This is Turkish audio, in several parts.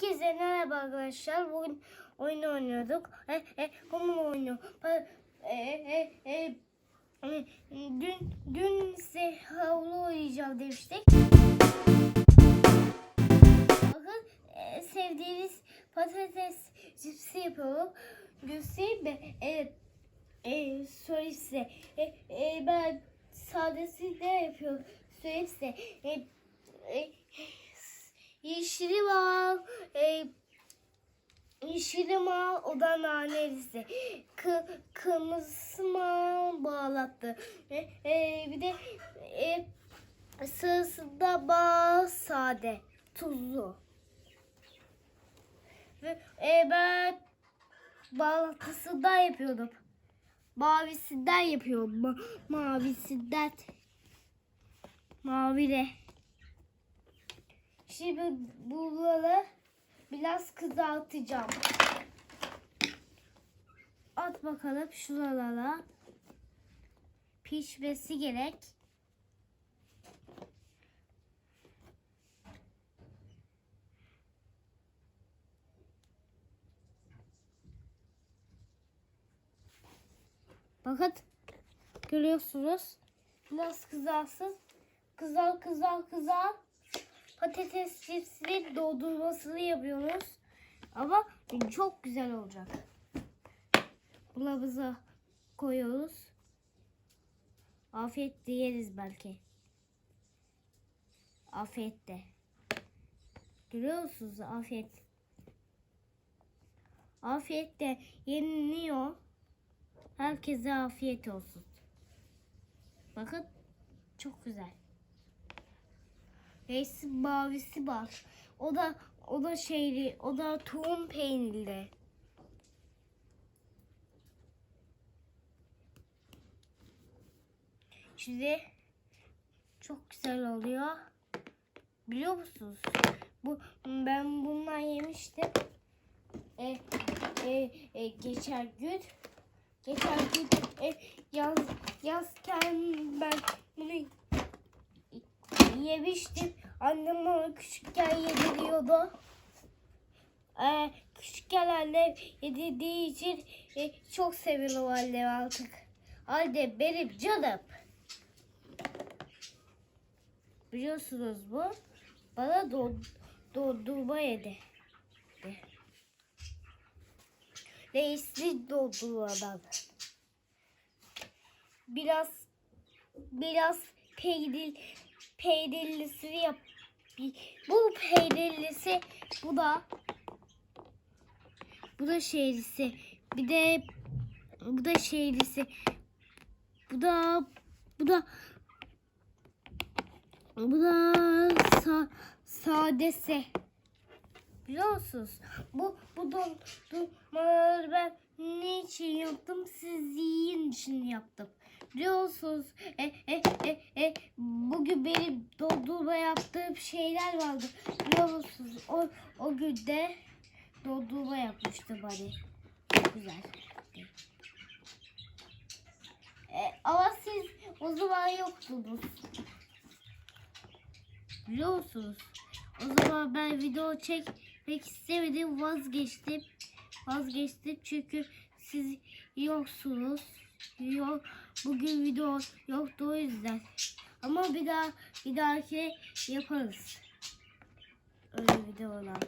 Herkese merhaba arkadaşlar. Bugün oyun oynuyorduk. E, e, kum oyunu. E, e, e, e, dün dün size havlu oynayacağım demiştik. Bakın e, sevdiğiniz patates cipsi yapıyorum. Göstereyim mi? E, e, söyleyeyim size. E, e, ben sadesini ne yapıyorum? Söyleyeyim size. E, e, yeşili var. E, yeşili mal o da nanelisi. Kı, kırmızısı mal bağlattı. E, e, bir de e, sırasında bal sade. Tuzlu. Ve e, ben balatısından yapıyordum. Mavisinden yapıyorum. Ma mavisinden. Mavile. Şimdi bunları biraz kızartacağım. At bakalım şuralara. Pişmesi gerek. Bakın görüyorsunuz. Biraz kızarsın. Kızar kızar kızar. Patates cipsinin doldurmasını yapıyoruz. Ama çok güzel olacak. Bulamıza koyuyoruz. Afiyet yeriz belki. Afiyet de. Görüyor musunuz? Afiyet. Afiyet de yeniliyor. Herkese afiyet olsun. Bakın çok güzel. Reisi mavisi var. O da o da şeyli, o da tohum peynirli. Şimdi çok güzel oluyor. Biliyor musunuz? Bu ben bundan yemiştim. E, e, e, geçen gün geçen gün e, yaz yazken ben bunu yemiştim. Annem bana küçükken yediriyordu. Ee, küçükken annem yedirdiği için e, çok seviyorum annem artık. Anne benim canım. Biliyorsunuz bu. Bana don, dondurma yedi. Reisli dondurmadan. Biraz biraz peynir peynirlisini yap. Bu peynirlisi, bu da bu da şeylisi. Bir de bu da şeylisi. Bu da bu da bu da sa, sadesi. Biliyor musunuz? Bu bu dondurmaları ben niçin yaptım? Siz yiyin için yaptım. Biliyorsunuz e, e, e, e, bugün benim dondurma yaptığım şeyler vardı. Biliyor musunuz? O, o günde dondurma yapmıştım hani. Çok güzel. E, ama siz o zaman yoktunuz. Biliyor musunuz? O zaman ben video çekmek istemedim vazgeçtim. Vazgeçtim çünkü siz yoksunuz. Yok bugün video yoktu o yüzden. Ama bir daha bir dahaki yaparız. Öyle videolar.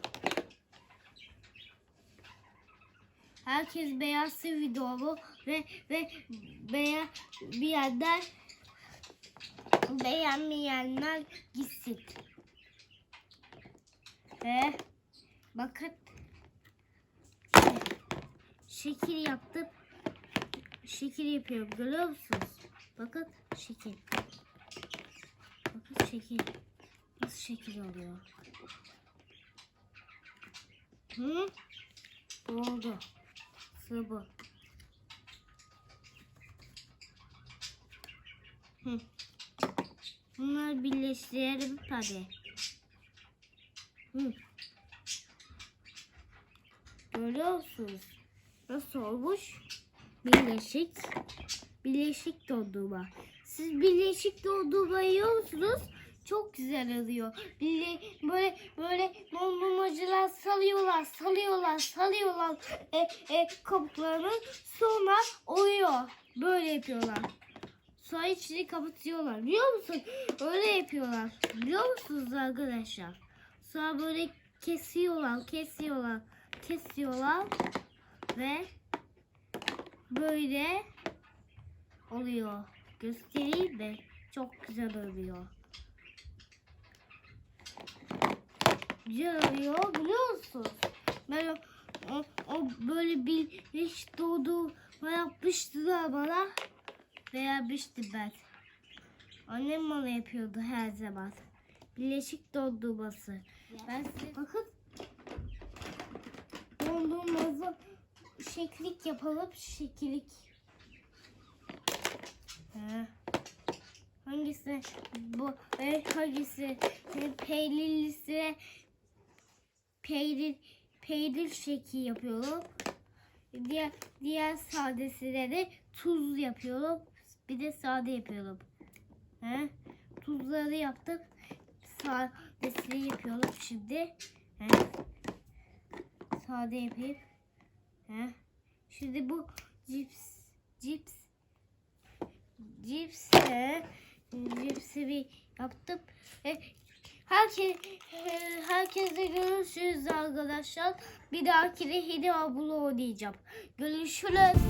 Herkes beğensin videomu ve ve beğen bir yerden beğenmeyenler gitsin. Ve bakın şekil yaptım. Şekil yapıyorum görüyor musunuz? Bakın şekil. Bakın şekil. Nasıl şekil oluyor? Hı? Oldu. Sıvı. Hı. Bunları birleştirelim tabi. Hı. Görüyor musunuz? Nasıl olmuş? Birleşik. Birleşik dondurma. Siz birleşik dondurma yiyor musunuz? çok güzel oluyor. Böyle böyle böyle dondurmacılar salıyorlar, salıyorlar, salıyorlar e, e, kabuklarını sonra oyuyor. Böyle yapıyorlar. Sonra içini kapatıyorlar. Biliyor musun? Öyle yapıyorlar. Biliyor musunuz arkadaşlar? Sonra böyle kesiyorlar, kesiyorlar, kesiyorlar ve böyle oluyor. Göstereyim mi? Çok güzel oluyor. Güzel oluyor biliyor musun? Ben o, o, böyle bir hiç doğdu yapmıştılar bana. Beğenmiştim ben. Annem bana yapıyordu her zaman. Birleşik dondurması. Ben size bakın. Dondurması şeklik yapalım. Şekillik. Hangisi bu? e, Hangisi e, peynirlisi? Peynir peynir şekli yapıyorum. Diğer diğer sadesine de tuz yapıyorum. Bir de sade yapıyorum. He? Tuzları yaptık. Sadesini yapıyorum şimdi. He? Sade yapayım. He? Şimdi bu cips cips cips he? cipsi bir yaptım. E, herkes e, herkese görüşürüz arkadaşlar. Bir dahaki de Hidi abla oynayacağım. Görüşürüz.